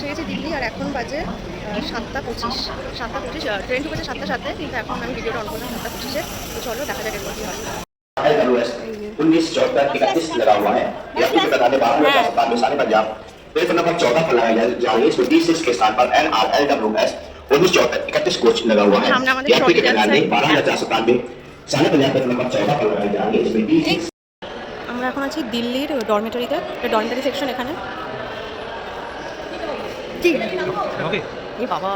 পৌঁছে গেছি দিল্লি আর এখন বাজে আহ, সাতটা পঁচিশ সাতটা পঁচিশ ট্রেন ঢুকেছে সাতটা সাথে কিন্তু এখন আমি ভিডিওটা অন করলাম সাতটা পঁচিশে তো চলো দেখা যাক এরপর কি হয় एल डब्ल्यू एस उन्नीस चौहत्तर इकतीस लगा हुआ है यात्री के बताने बारह हजार सतानवे साढ़े पंजाब प्लेटफॉर्म नंबर चौदह पर लगाया जाएंगे इसमें डी सिक्स के स्थान पर N R L W S उन्नीस चौहत्तर इकतीस कोच लगा हुआ है सामने हमारे यात्री के शॉर्ट बताने डिस्टेंस बारह हजार सतानवे साढ़े पंजाब प्लेटफॉर्म नंबर चौदह पर लगाए जाएंगे इसमें डी सिक्स আমরা এখন আছি দিল্লির ডরমেটরিতে ডরমেটরি সেকশন এখানে কি? এই বাবা।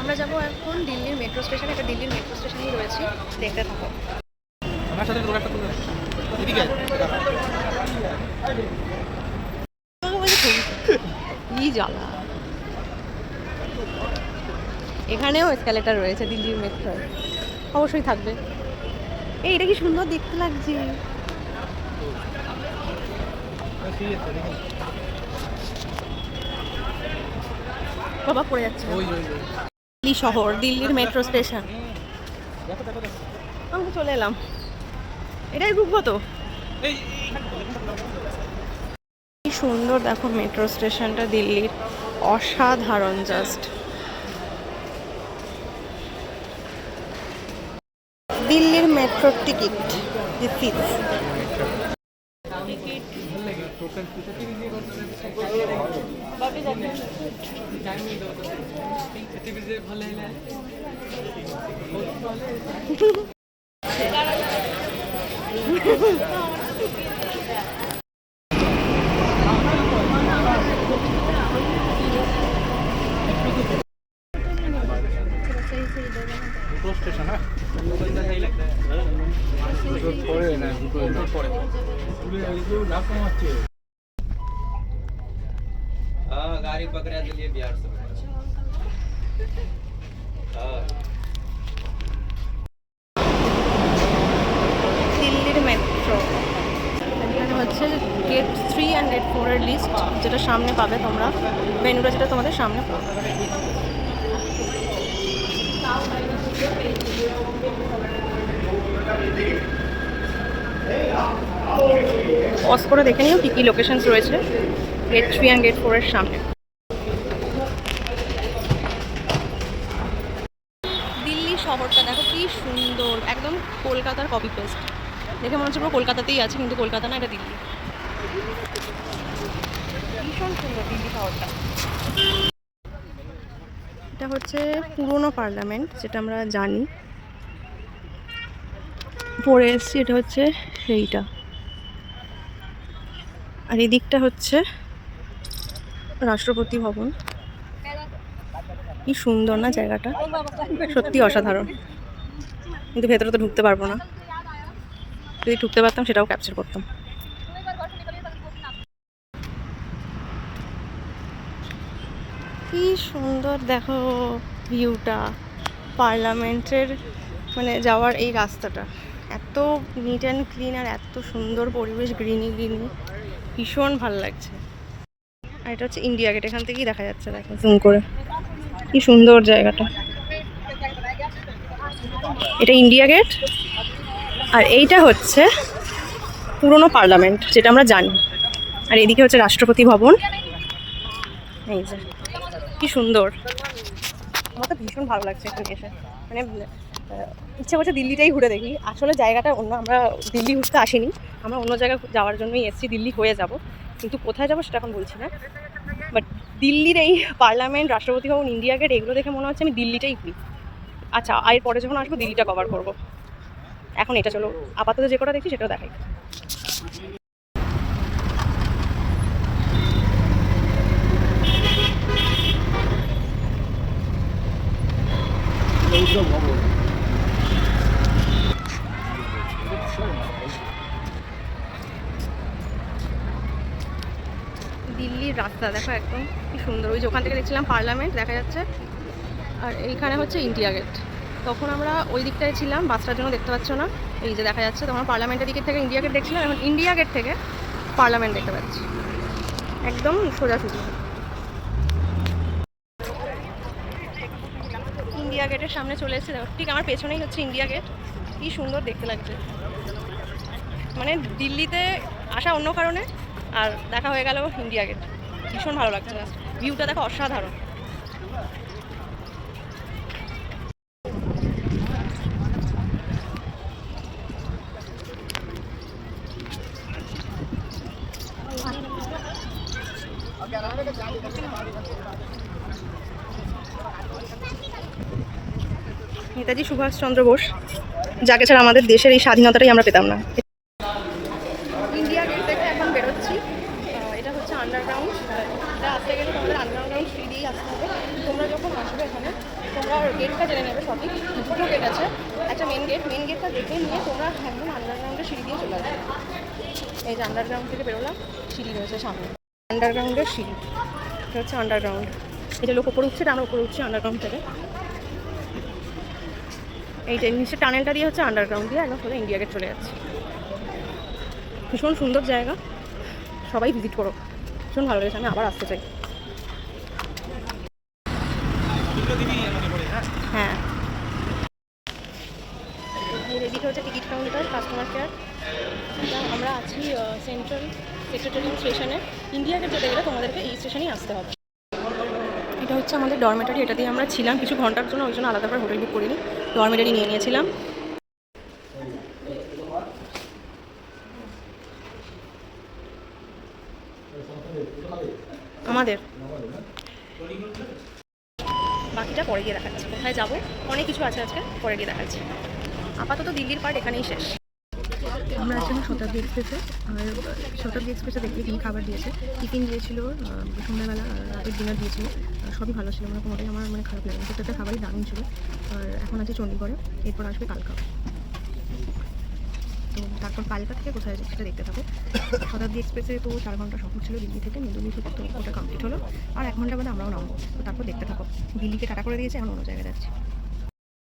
আমরা যাব এখন দিল্লির মেট্রো স্টেশনে এটা দিল্লির মেট্রো স্টেশনেই রয়েছি। দেখতে থাকো। আমার সাথে তোর একটা এদিকে। কি জ্বালা। এখানেও এসকালেটার রয়েছে দিল্লির মেট্রো। অবশ্যই থাকবে। এই এটা কি সুন্দর দেখতে লাগছে। বাবা পড়ে যাচ্ছে দিল্লি শহর দিল্লির মেট্রো স্টেশন দেখো দেখো দেখো আমি চলে এলাম এটাই ঢুকবো তো এই কি সুন্দর দেখো মেট্রো স্টেশনটা দিল্লির অসাধারণ জাস্ট দিল্লির মেট্রোর টিকিট দিস ইজ পরে না পরে हाँ गाड़ी पकड़ा दिलिए बिहार से हाँ দিল্লির মেট্রো এখানে হচ্ছে গেট থ্রি অ্যান্ড গেট ফোরের লিস্ট যেটা সামনে পাবে তোমরা মেনুটা যেটা তোমাদের সামনে পাবে পজ করে দেখে নিও কী কী লোকেশনস রয়েছে গেট থ্রি অ্যান্ড গেট ফোরের সামনে কপি পেস্ট দেখে মনে হচ্ছে পুরো কলকাতাতেই আছে, কিন্তু কলকাতা না, এটা দিল্লি। ভীষণ সুন্দর দিল্লি এটা হচ্ছে পুরনো পার্লামেন্ট যেটা আমরা জানি। পরে এসছি, এটা হচ্ছে সেইটা আর এদিকটা হচ্ছে রাষ্ট্রপতি ভবন। কি সুন্দর না জায়গাটা। সত্যি অসাধারণ। কিন্তু ভেতরে তো ঢুকতে পারব না। যদি ঢুকতে পারতাম, সেটাও ক্যাপচার করতাম। কি সুন্দর দেখো ভিউটা পার্লামেন্টের মানে যাওয়ার এই রাস্তাটা। এত নিট অ্যান্ড ক্লিন আর এত সুন্দর পরিবেশ গ্রিনি গ্রিনি ভীষণ ভালো লাগছে। আর এটা হচ্ছে ইন্ডিয়া গেট এখান থেকেই দেখা যাচ্ছে, দেখো জুম করে। কি সুন্দর জায়গাটা। এটা ইন্ডিয়া গেট আর এইটা হচ্ছে পুরনো পার্লামেন্ট, যেটা আমরা জানি। আর এদিকে হচ্ছে রাষ্ট্রপতি ভবন। এই যে, কি সুন্দর। আমার তো ভীষণ ভালো লাগছে এখানে এসে। মানে ইচ্ছে করছে দিল্লিটাই ঘুরে দেখি। আসলে জায়গাটা অন্য, আমরা দিল্লি ঘুরতে আসিনি। আমরা অন্য জায়গায় যাওয়ার জন্যই এসেছি, দিল্লি হয়ে যাব। কিন্তু কোথায় যাব সেটা এখন বলছি না। বাট দিল্লির এই পার্লামেন্ট, রাষ্ট্রপতি ভবন, ইন্ডিয়া গেট, এগুলো দেখে মনে হচ্ছে আমি দিল্লিটাই ঘুরি। আচ্ছা আর পরে যখন আসব, দিল্লিটা কভার করব। এখন এটা চলো, আপাতত যে কটা দেখছি সেটাও দেখাই। দিল্লির রাস্তা, দেখো একদম কি সুন্দর। ওই যে ওখান থেকে দেখছিলাম পার্লামেন্ট, দেখা যাচ্ছে। আর এইখানে হচ্ছে ইন্ডিয়া গেট। তখন আমরা ওই দিকটায় ছিলাম বাসটার জন্য দেখতে পাচ্ছ না। এই যে দেখা যাচ্ছে, তখন পার্লামেন্টের দিকের থেকে ইন্ডিয়া গেট দেখছিলাম, এখন ইন্ডিয়া গেট থেকে পার্লামেন্ট দেখতে পাচ্ছি। একদম সোজাসুজি। ইন্ডিয়া গেটের সামনে চলে এসেছে ঠিক আমার পেছনেই হচ্ছে ইন্ডিয়া গেট কি সুন্দর দেখতে লাগছে। মানে দিল্লিতে আসা অন্য কারণে, আর দেখা হয়ে গেল ইন্ডিয়া গেট ভীষণ ভালো লাগছে ভিউটা দেখো অসাধারণ। নেতাজি সুভাষচন্দ্র বোস, যাকে ছাড়া আমাদের দেশের এই স্বাধীনতাটাই আমরা পেতাম না। ইন্ডিয়া গেট থেকে এখন বেরোচ্ছি। এটা হচ্ছে আন্ডারগ্রাউন্ড এটা আসতে গেলে তোমাদের আন্ডারগ্রাউন্ড সিঁড়ি দিয়েই আসতে হবে। তোমরা যখন আসবে এখানে, তোমরা গেটটা জেনে নেবে সঠিক। দুটো গেট আছে। একটা মেন গেট মেন গেটটা দেখে নিয়ে তোমরা একদম আন্ডারগ্রাউন্ডে সিঁড়ি দিয়ে চলে আসবে। এই যে আন্ডারগ্রাউন্ড থেকে বেরোলাম, সিঁড়ি রয়েছে সামনে। আন্ডারগ্রাউন্ডের সিঁড়ি। এটা হচ্ছে আন্ডারগ্রাউন্ড এটা লোক উপরে উঠছে, আমরা উপরে উঠছি আন্ডারগ্রাউন্ড থেকে। এই যে নিচে টানেলটা দিয়ে হচ্ছে আন্ডারগ্রাউন্ড দিয়ে একদম সোজা ইন্ডিয়া গেট চলে যাচ্ছে। ভীষণ সুন্দর জায়গা। সবাই ভিজিট করো। ভীষণ ভালো লেগেছে, আমি আবার আসতে চাই। হ্যাঁ। এদিকে হচ্ছে টিকিট কাউন্টার কাস্টমার কেয়ার আমরা আছি সেন্ট্রাল সেক্রেটারি স্টেশনে ইন্ডিয়া গেট যেতে গেলে তোমাদেরকে এই স্টেশনেই আসতে হবে। এটা হচ্ছে আমাদের ডরমেটারি এটা দিয়ে আমরা ছিলাম কিছু ঘণ্টার জন্য, ওই জন্য আলাদা করে হোটেল বুক করিনি। ডরমেটারি নিয়ে নিয়েছিলাম। আমাদের। বাকিটা পরে গিয়ে দেখাচ্ছি। কোথায় যাব? অনেক কিছু আছে আজকে, পরে গিয়ে দেখাচ্ছি। আপাতত দিল্লির পার্ট এখানেই শেষ। আমরা আসলাম শতাব্দী এক্সপ্রেসে, আর শতাব্দী এক্সপ্রেসে দেখলে কী খাবার দিয়েছে। টিফিন দিয়েছিল সন্ধ্যাবেলা রাতের ডিনার দিয়েছিল। সবই ভালো ছিল মানে কোনোটাই আমার মানে খারাপ লাগেনি। প্রত্যেকটা খাবারই দারুণ ছিল। আর এখন আছে চণ্ডীগড়ে, এরপর আসবে কালকা। তো তারপর কালকা থেকে কোথায় যাচ্ছে সেটা দেখতে থাকো। শতাব্দী এক্সপ্রেসে তো চার ঘণ্টা সফর ছিল দিল্লি থেকে দিল্লি থেকে তো ওটা কমপ্লিট হলো। আর এক ঘণ্টা বাদে আমরাও নামবো। তো তারপর দেখতে থাকো। দিল্লিকে টাটা করে দিয়েছে, এখন অন্য জায়গায় যাচ্ছি।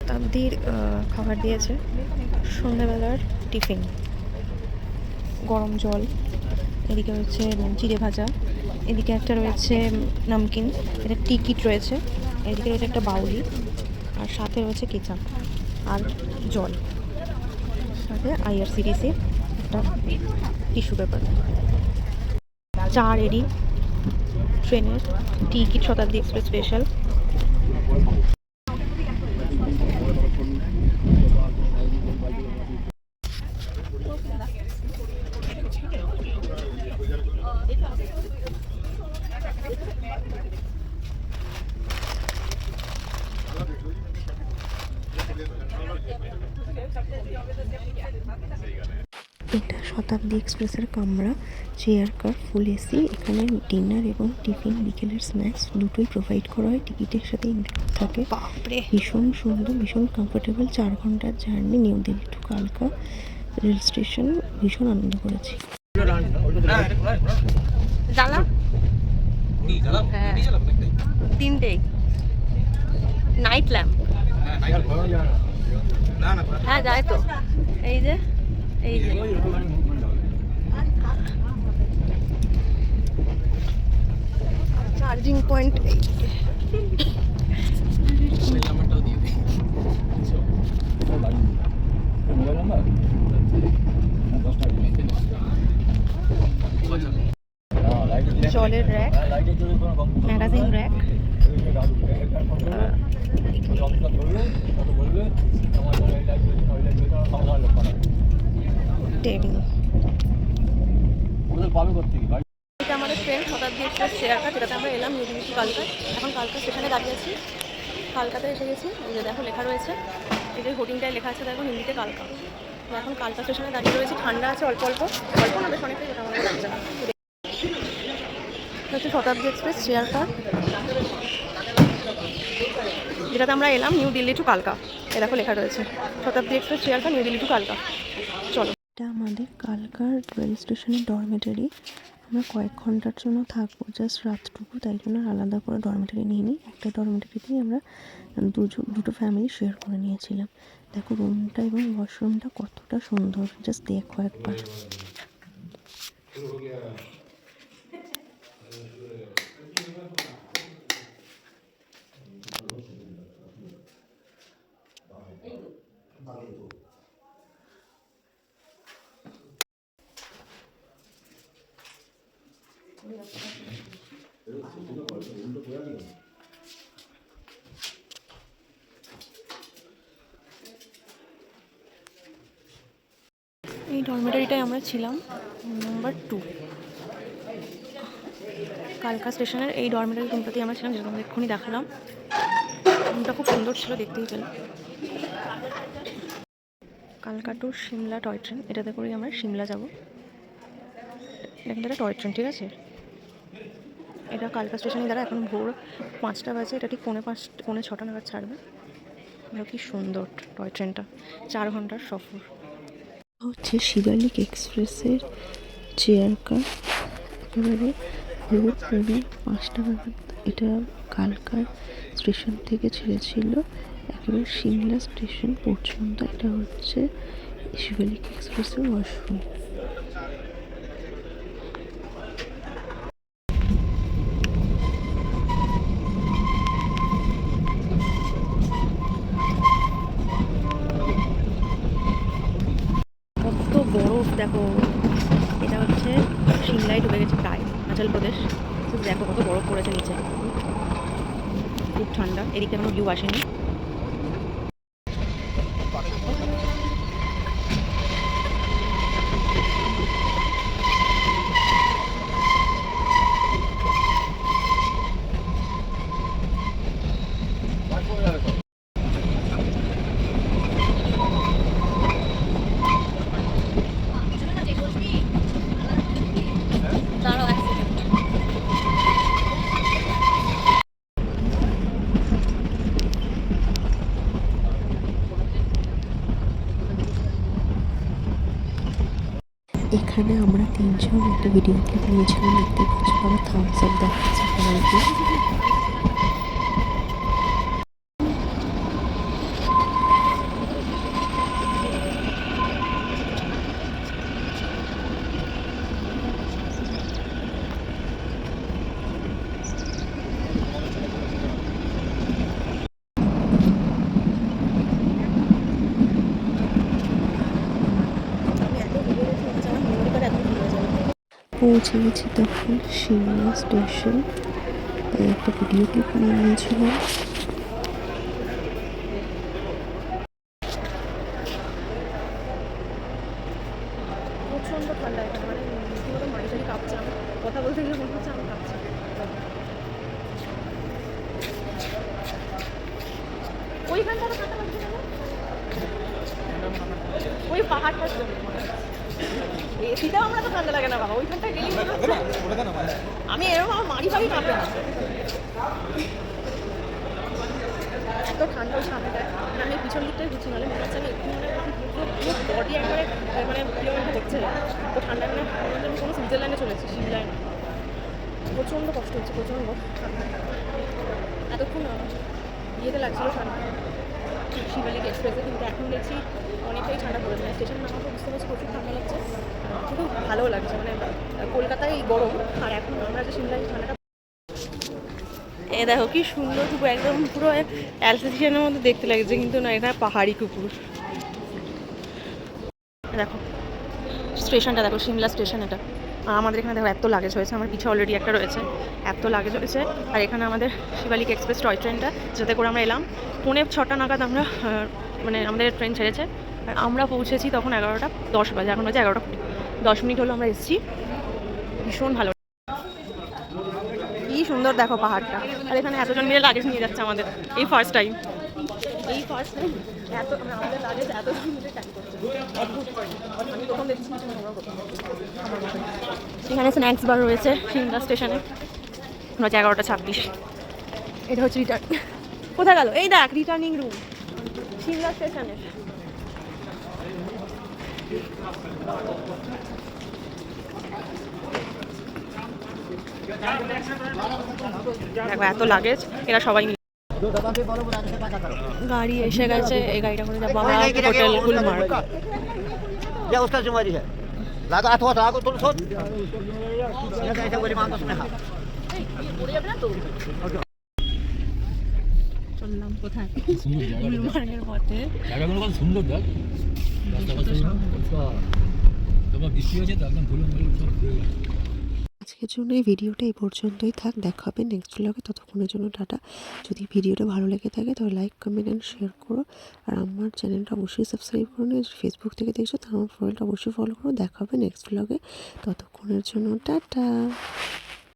শতাব্দীর খাবার দিয়েছে সন্ধ্যাবেলার টিফিন। গরম জল, এদিকে রয়েছে চিড়ে ভাজা, এদিকে একটা রয়েছে নামকিন, এটা টিকিট রয়েছে, এদিকে রয়েছে একটা বাউলি, আর সাথে রয়েছে কেচাপ আর জল, সাথে আইআরসিটিসি একটা টিস্যু পেপার। চা রেডি ট্রেনের টিকিট শতাব্দী এক্সপ্রেস স্পেশাল এটা শতাব্দী এক্সপ্রেসের কামরা চেয়ার কার ফুল এসি এখানে ডিনার এবং টিফিন বিকেলের স্ন্যাক্স দুটোই প্রোভাইড করা হয়। টিকিটের সাথে ইনক্লুড থাকে। ভীষণ সুন্দর ভীষণ কমফোর্টেবল চার ঘণ্টার জার্নি নিউ দিল্লি টু কালকা রেল স্টেশন। ভীষণ আনন্দ করেছি। হ্যাঁ। তিনটেই নাইট ল্যাম্প হ্যাঁ যায় তো। এই যে এই যে। চার্জিং পয়েন্ট জলের র্যাক ম্যাগাজিন র্যাক টেবিল এটা আমাদের ট্রেন শতাব্দী এক্সপ্রেস চেয়ারটা যেটাতে আমরা এলাম নিউ দিল্লি টু কালকায় এখন কালকা স্টেশনে দাঁড়িয়ে আছি। কালকাতে এসে গেছি। এই যে দেখো, লেখা রয়েছে। এই যে লেখা আছে, দেখো, হিন্দিতে কালকা। এখন কালকা স্টেশনে দাঁড়িয়ে রয়েছে। ঠান্ডা আছে, অল্প অল্প। অল্প না, বেশ অনেকটাই যেটা আমাদের লাগছে না হচ্ছে শতাব্দী এক্সপ্রেস কার যেটাতে আমরা এলাম, নিউ দিল্লি টু কালকা। এ দেখো, লেখা রয়েছে। Shatabdi express car New Delhi to কালকা। চলো। এটা আমাদের কালকার রেল স্টেশনের ডরমেটারি। আমরা কয়েক ঘণ্টার জন্য থাকব। জাস্ট রাতটুকু, তাই জন্য আলাদা করে ডরমেটারি নিয়ে নিই। একটা ডরমেটারিতেই আমরা দুজন, দুটো ফ্যামিলি শেয়ার করে নিয়েছিলাম। দেখো রুমটা এবং ওয়াশরুমটা কতটা সুন্দর। জাস্ট দেখো একবার। এই ডরমেটারিটায় আমরা ছিলাম নাম্বার টু কালকা স্টেশনের এই ডরমেটারি রুমটাতেই আমরা ছিলাম যেরকম এক্ষুনি দেখালাম। রুমটা খুব সুন্দর ছিল, দেখতেই পেলাম কালকা টু সিমলা টয় ট্রেন এটাতে করেই আমরা সিমলা যাব। এটা কিন্তু একটা টয় ট্রেন ঠিক আছে? এটা কালকা স্টেশনে দ্বারা এখন ভোর পাঁচটা বাজে, এটা ঠিক পৌনে পাঁচ, পৌনে ছটা নাগাদ ছাড়বে। কি সুন্দর টয় ট্রেনটা চার ঘণ্টার সফর। হচ্ছে শিবালিক এক্সপ্রেসের চেয়ার কার। একেবারে পৌনে পাঁচটা নাগাদ এটা কালকার স্টেশন থেকে ছেড়েছিল। একেবারে সিমলা স্টেশন পর্যন্ত এটা হচ্ছে শিবালিক এক্সপ্রেসের ওয়াশরুম কত বরফ দেখো এটা হচ্ছে সিমলায় ঢুকে গেছে প্রায় হিমাচল প্রদেশ তো দেখো কত বরফ পড়েছে নিচে খুব ঠান্ডা এদিকে কোনো ভিউ আসেনি। এখানে আমরা তিনজন একটা ভিডিও ক্লিপ নিয়েছিলাম দেখতে পাচ্ছি? আমার থামস আপ দেখাচ্ছে। পৌঁছে গেছি তখন সিমলা স্টেশন। একটা ভিডিও ক্লিপ নিয়ে নিয়েছিলাম। কাঁপছে কথা বলতে গেলে মনে হচ্ছে ওই পাহাড়টার জন্য এসিটাও আমরা তো ঠান্ডা লাগে না বাবা ওইখানটা গেলেই আমি এরকম আমার মারি ফাড়ি কাঁপে না। এত ঠান্ডা ওই সামনেটায়। মানে আমি পিছন দিকটাই ঘুরছি নাহলে মনে হচ্ছে আমি মানে পুরো বডি একবারে মানে হচ্ছে তো ঠান্ডা মানে মনে আমি কোনো সুইজারল্যান্ডে চলেছি সিমলায় না প্রচণ্ড কষ্ট হচ্ছে প্রচণ্ড। এতক্ষণ ইয়েতে লাগছিল ঠান্ডা। শিবালিক এক্সপ্রেসে, কিন্তু এখন দেখছি অনেকটাই ঠান্ডা পড়েছে মানে স্টেশন নামার বুঝতে পারছি, প্রচুর ঠান্ডা লাগছে। কিন্তু ভালোও লাগছে মানে কলকাতায় এই গরম, আর এখন আমরা যে এই ঠান্ডাটা এ দেখো কি সুন্দর কুকুর, একদম পুরো অ্যালসেশনের মধ্যে দেখতে লাগছে, কিন্তু না, এটা পাহাড়ি কুকুর। দেখো, স্টেশনটা, দেখো, সিমলা স্টেশন এটা। আমাদের এখানে দেখো এত লাগেজ হয়েছে আমার পিছে অলরেডি একটা রয়েছে, এত লাগেজ হয়েছে আর এখানে আমাদের শিবালিক এক্সপ্রেস টয় ট্রেনটা যাতে করে আমরা এলাম। পৌনে ছটা নাগাদ আমরা মানে আমাদের ট্রেন ছেড়েছে। আর আমরা পৌঁছেছি তখন এগারোটা, দশ বাজে, এখন বাজে এগারোটা দশ মিনিট হলো আমরা এসেছি। ভীষণ ভালো কি সুন্দর দেখো পাহাড়টা। আর এখানে এতজন মিলে লাগেজ নিয়ে যাচ্ছে আমাদের, এই ফার্স্ট টাইম এই ফার্স্ট টাইম এত মানে আমাদের লাগেজ করছে আমি দেখছি মতে। এখানে স্ন্যাক্স বার রয়েছে সিমলা স্টেশনে হচ্ছে এগারোটা ছাব্বিশ। এটা হচ্ছে রিটার্ন কোথায় গেল? এই দেখ রিটার্নিং রুম সিমলা স্টেশনের দেখো এত লাগেজ এরা সবাই মিলে গাড়ি এসে গেছে এই গাড়িটা করে যাবো আমরা হোটেল গুলমার্গ या उसका जिम्मेवारी है लागा अथवा लागा तो सोच या ऐसे बोली मांगो सुने हाँ চললাম কোথায় গুলমার্গের পথে জায়গাগুলো কত সুন্দর দেখ রাস্তা পাশে পরিষ্কার। তোমার বৃষ্টি হয়েছে তো একদম ধুলো মুলো সব ধুয়ে গেছে। আজকের জন্য এই ভিডিওটা এই পর্যন্তই থাক। দেখা হবে নেক্সট ব্লগে ততক্ষণের জন্য টাটা। যদি ভিডিওটা ভালো লেগে থাকে তবে লাইক কমেন্ট অ্যান্ড শেয়ার করো। আর আমার চ্যানেলটা অবশ্যই সাবস্ক্রাইব করো। না ফেসবুক থেকে দেখছ তার আমার প্রোফাইলটা অবশ্যই ফলো করো। দেখা হবে নেক্সট ব্লগে ততক্ষণের জন্য টাটা।